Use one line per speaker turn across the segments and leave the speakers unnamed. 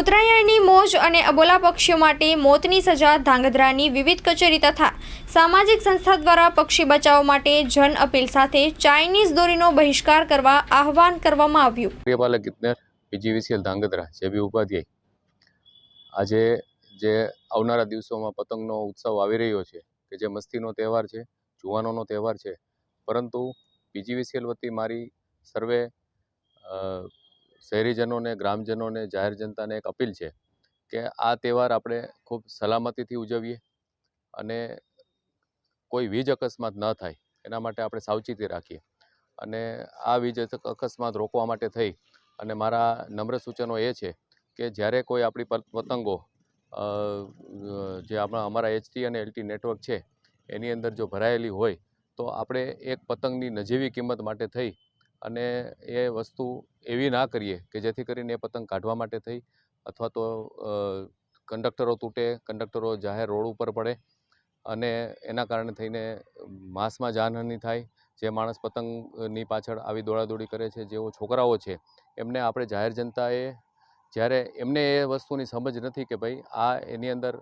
ઉત્તરાયણની મોજ અને અબોલા પક્ષીઓ માટે મોતની સજા ધાંગધ્રાની વિવિધ કચેરી તથા સામાજિક સંસ્થા દ્વારા પક્ષી બચાવ માટે જન અપીલ સાથે ચાઇનીઝ દોરીનો બહિષ્કાર કરવા આહવાન કરવામાં આવ્યું.
કાર્યપાલક ઇજનેર પીજીવીસીએલ ધાંગધ્રા, જે બી ઉપાધ્યાય. આજે જે આવનારા દિવસોમાં પતંગનો ઉત્સવ આવી રહ્યો છે, કે જે મસ્તીનો તહેવાર છે, જુવાનોનો તહેવાર છે, પરંતુ પીજીવીસીએલ વતી મારી સર્વે શહેરીજનોને, ગ્રામજનોને, જાહેર જનતાને એક અપીલ છે કે આ તહેવાર આપણે ખૂબ સલામતીથી ઉજવીએ અને કોઈ વીજ અકસ્માત ન થાય, એના માટે આપણે સાવચેતી રાખીએ. અને આ વીજ અકસ્માત રોકવા માટે થઈ અને મારા નમ્ર સૂચનો એ છે કે જ્યારે કોઈ આપણી પતંગો જે આપણા, અમારા એચટી અને એલટી નેટવર્ક છે, એની અંદર જો ભરાયેલી હોય તો આપણે એક પતંગની નજીવી કિંમત માટે થઈ અને એ વસ્તુ એવી ના કરીએ કે જેથી કરીને એ પતંગ કાઢવા માટે થઈ અથવા તો કંડક્ટરો તૂટે, કંડક્ટરો જાહેર રોડ ઉપર પડે અને એના કારણે થઈને માસમાં જાનહાનિ થાય. જે માણસ પતંગની પાછળ આવી દોડાદોડી કરે છે, જેઓ છોકરાઓ છે, એમને આપણે જાહેર જનતાએ જ્યારે એમને એ વસ્તુની સમજ નથી કે ભાઈ આ એની અંદર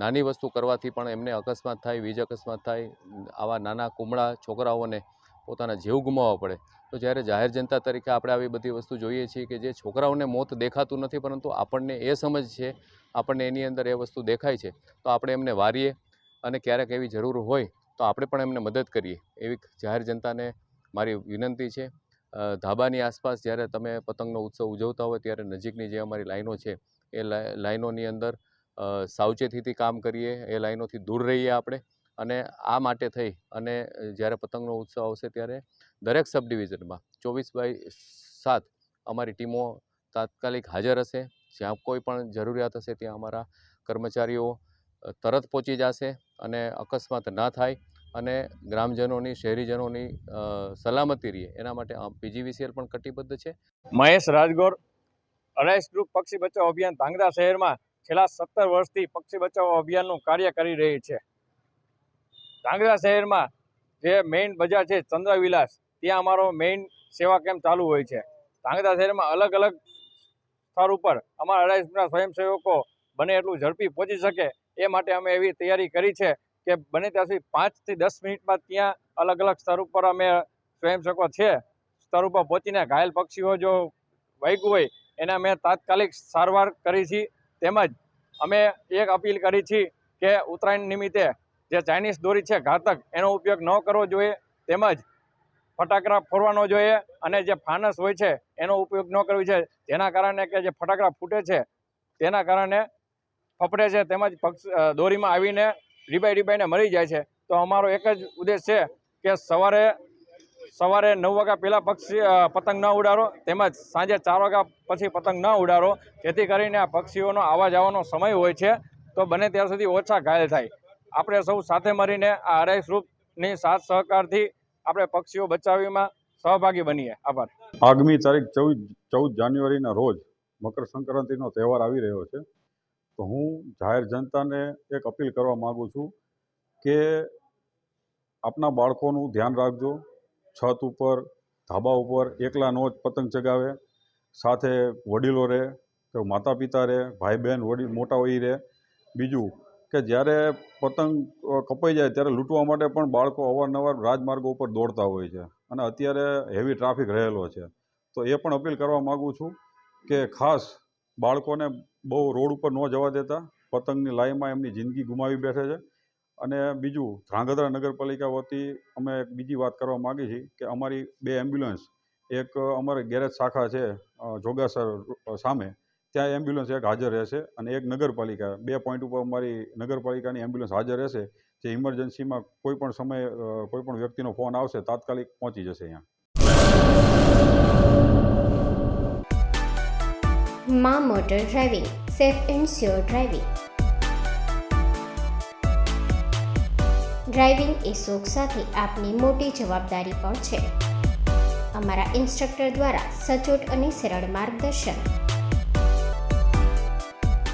નાની વસ્તુ કરવાથી પણ એમને અકસ્માત થાય, વીજ અકસ્માત થાય, આવા નાના કુમળા છોકરાઓને પોતાના જીવ ગુમાવવા પડે. તો જ્યારે જાહેર જનતા તરીકે આપણે આવી બધી વસ્તુ જોઈએ છીએ કે જે છોકરાઓને મોત દેખાતું નથી, પરંતુ આપણને એ સમજ છે, આપણને એની અંદર એ વસ્તુ દેખાય છે, તો આપણે એમને વારીએ અને ક્યારેક એવી જરૂર હોય તો આપણે પણ એમને મદદ કરીએ. એવી જાહેર જનતાને મારી વિનંતી છે. ધાબાની આસપાસ જ્યારે તમે પતંગનો ઉત્સવ ઉજવતા હોય ત્યારે નજીકની જે અમારી લાઈનો છે, એ લાઈ- લાઈનોની અંદર સાવચેતીથી કામ કરીએ, એ લાઈનોથી દૂર રહીએ આપણે. અને આ માટે થઈ અને જ્યારે પતંગનો ઉત્સવ આવશે ત્યારે દરેક સબ ડિવિઝનમાં ચોવીસ બાય સાત અમારી ટીમો તાત્કાલિક હાજર હશે. જ્યાં કોઈ પણ જરૂરિયાત હશે ત્યાં અમારા કર્મચારીઓ તરત પહોંચી જશે અને અકસ્માત ના થાય અને ગ્રામજનોની, શહેરીજનોની સલામતી રહે. એના માટે પીજીવીસીએલ પણ કટિબદ્ધ છે.
મહેશ રાજગોર અઢાઈસ ગ્રુપ પક્ષી બચાવ અભિયાન ધાંગધ્રા શહેરમાં છેલ્લા સત્તર વર્ષથી પક્ષી બચાવ અભિયાનનું કાર્ય કરી રહી છે. ધાંગધ્રા શહેરમાં જે મેઇન બજાર છે ચંદ્રવિલાસ, ત્યાં અમારો મેઇન સેવા કેમ્પ ચાલુ હોય છે. ધાંગધ્રા શહેરમાં અલગ અલગ સ્થળ ઉપર અમારા અઢાઈસ સ્વયંસેવકો બને એટલું ઝડપી પહોંચી શકે એ માટે અમે એવી તૈયારી કરી છે કે બને ત્યાં સુધી પાંચથી દસ મિનિટમાં ત્યાં અલગ અલગ સ્તર ઉપર અમે સ્વયંસેવકો છે સ્તર ઉપર પહોંચીને ઘાયલ પક્ષીઓ જો વૈગું હોય એને અમે તાત્કાલિક સારવાર કરી છે. તેમજ અમે એક અપીલ કરી છે કે ઉત્તરાયણ નિમિત્તે જે ચાઇનીઝ દોરી છે ઘાતક, એનો ઉપયોગ ન કરવો જોઈએ. તેમજ ફટાકડા ફોડવાનો જોઈએ અને જે ફાનસ હોય છે, એનો ઉપયોગ ન કરવો જોઈએ. જેના કારણે કે જે ફટાકડા ફૂટે છે, તેના કારણે ફફડે છે, તેમજ પક્ષ દોરીમાં આવીને રીબાઈ રીબાઈને મરી જાય છે. તો અમારો એક જ ઉદ્દેશ છે કે સવારે સવારે નવ વાગ્યા પહેલાં પક્ષી પતંગ ન ઉડાડો, તેમજ સાંજે ચાર વાગ્યા પછી પતંગ ન ઉડાડો. જેથી કરીને આ પક્ષીઓનો આવવા જવાનો સમય હોય છે. તો બને ત્યાં સુધી ઓછા ઘાયલ થાય. આપણે સૌ સાથે મળીને આ અઢાઈસ રૂપની સાથ સહકારથી આપણે પક્ષીઓ બચાવીમાં સહભાગી બનીએ. આભાર.
આગામી તારીખ ચૌદ ચૌદ જાન્યુઆરીના રોજ મકર સંક્રાંતિનો તહેવાર આવી રહ્યો છે. તો હું જાહેર જનતાને એક અપીલ કરવા માગું છું કે આપના બાળકોનું ધ્યાન રાખજો. છત ઉપર, ધાબા ઉપર એકલા નો જ પતંગ ચગાવે. સાથે વડીલો રહે કે માતા પિતા રહે, ભાઈ બહેન, વડીલ, મોટા હોય રહે. બીજું કે જ્યારે પતંગ કપાઈ જાય ત્યારે લૂંટવા માટે પણ બાળકો અવારનવાર રાજમાર્ગો ઉપર દોડતા હોય છે અને અત્યારે હેવી ટ્રાફિક રહેલો છે. તો એ પણ અપીલ કરવા માગું છું કે ખાસ બાળકોને બહુ રોડ ઉપર ન જવા દેતા. પતંગની લાઈમાં એમની જિંદગી ગુમાવી બેઠે છે. અને બીજું, ધ્રાંગધ્રા નગરપાલિકા વતી અમે એક બીજી વાત કરવા માગીએ છીએ કે અમારી બે એમ્બ્યુલન્સ એક અમારે ગેરેજ શાખા છે જોગાસર સામે ત્યાં એમ્બ્યુલન્સ એક હાજર રહેશે અને એક નગરપાલિકા, બે પોઈન્ટ ઉપર અમારી નગરપાલિકાની એમ્બ્યુલન્સ હાજર રહેશે, જે ઇમરજન્સીમાં કોઈ પણ સમયે કોઈ પણ વ્યક્તિનો ફોન આવશે, તાત્કાલિક પહોંચી જશે અહીંયા.
માં motor driving safe and sure driving driving એ શોખ સાથે આપની મોટી જવાબદારી પણ છે. અમારા ઇન્સ્ટ્રક્ટર દ્વારા સચોટ અને સરળ માર્ગદર્શન.